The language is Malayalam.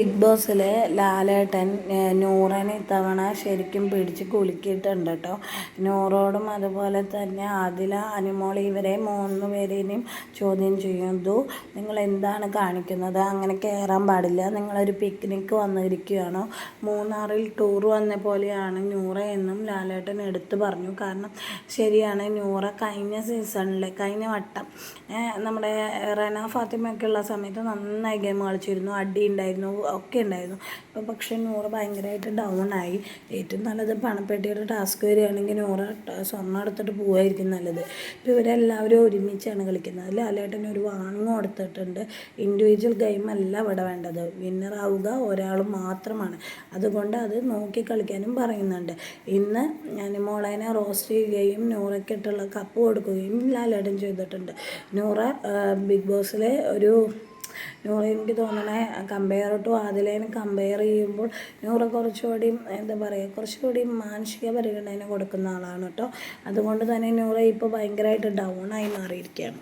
ബിഗ് ബോസിലെ ലാലേട്ടൻ നൂറനെ ഇത്തവണ ശരിക്കും പിടിച്ച് കുലുക്കിയിട്ടുണ്ട് കേട്ടോ നൂറോടും അതുപോലെ തന്നെ ആദില അനുമോൾ ഇവരെ മൂന്ന് പേരെയും ചോദ്യം ചെയ്യുന്നു നിങ്ങൾ എന്താണ് കാണിക്കുന്നത്? അങ്ങനെ കയറാൻ പാടില്ല. നിങ്ങളൊരു പിക്നിക്ക് വന്നിരിക്കുകയാണോ? മൂന്നാറിൽ ടൂർ വന്ന പോലെയാണ് നൂറ എന്നും ലാലേട്ടൻ എടുത്തു പറഞ്ഞു. കാരണം ശരിയാണ് നൂറ കഴിഞ്ഞ സീസണിലെ കഴിഞ്ഞ വട്ടം നമ്മുടെ റെന ഫാത്തിമയൊക്കെ ഉള്ള സമയത്ത് നന്നായി ഗെയിം കളിച്ചിരുന്നു. അടി ഉണ്ടായിരുന്നു. ഒക്കെ ഉണ്ടായിരുന്നു. അപ്പം പക്ഷേ നൂറ് ഭയങ്കരമായിട്ട് ഡൗൺ ആയി. ഏറ്റവും നല്ലത് പണപ്പെട്ടിയുടെ ടാസ്ക് വരികയാണെങ്കിൽ നൂറ് സ്വർണം എടുത്തിട്ട് പോവായിരിക്കും നല്ലത്. ഇപ്പോൾ ഇവരെല്ലാവരും ഒരുമിച്ചാണ് കളിക്കുന്നത്. അതിൽ ലാലേട്ടന് ഒരു വാങ്ങും കൊടുത്തിട്ടുണ്ട്. ഇൻഡിവിജ്വൽ ഗെയിം അല്ല ഇവിടെ വേണ്ടത്. വിന്നറാവുക ഒരാൾ മാത്രമാണ്. അതുകൊണ്ട് അത് നോക്കി കളിക്കാനും പറയുന്നുണ്ട്. ഇന്ന് ഞാൻ മോളേനെ റോസ്റ്റ് ചെയ്യുകയും നൂറയ്ക്കിട്ടുള്ള കപ്പ് കൊടുക്കുകയും ലാലേട്ടൻ ചെയ്തിട്ടുണ്ട്. നൂറ ബിഗ് ബോസിലെ ഒരു നൂറ എനിക്ക് തോന്നണേ കമ്പയർ ടു ആദിലേനെ കമ്പയർ ചെയ്യുമ്പോൾ നൂറ കുറച്ചുകൂടി എന്താ പറയുക കുറച്ചുകൂടി മാനസിക പരിഗണന കൊടുക്കുന്ന ആളാണ് കേട്ടോ. അതുകൊണ്ട് തന്നെ നൂറ ഇപ്പോൾ ഭയങ്കരമായിട്ട് ഡൗൺ ആയി മാറിയിരിക്കുകയാണ്.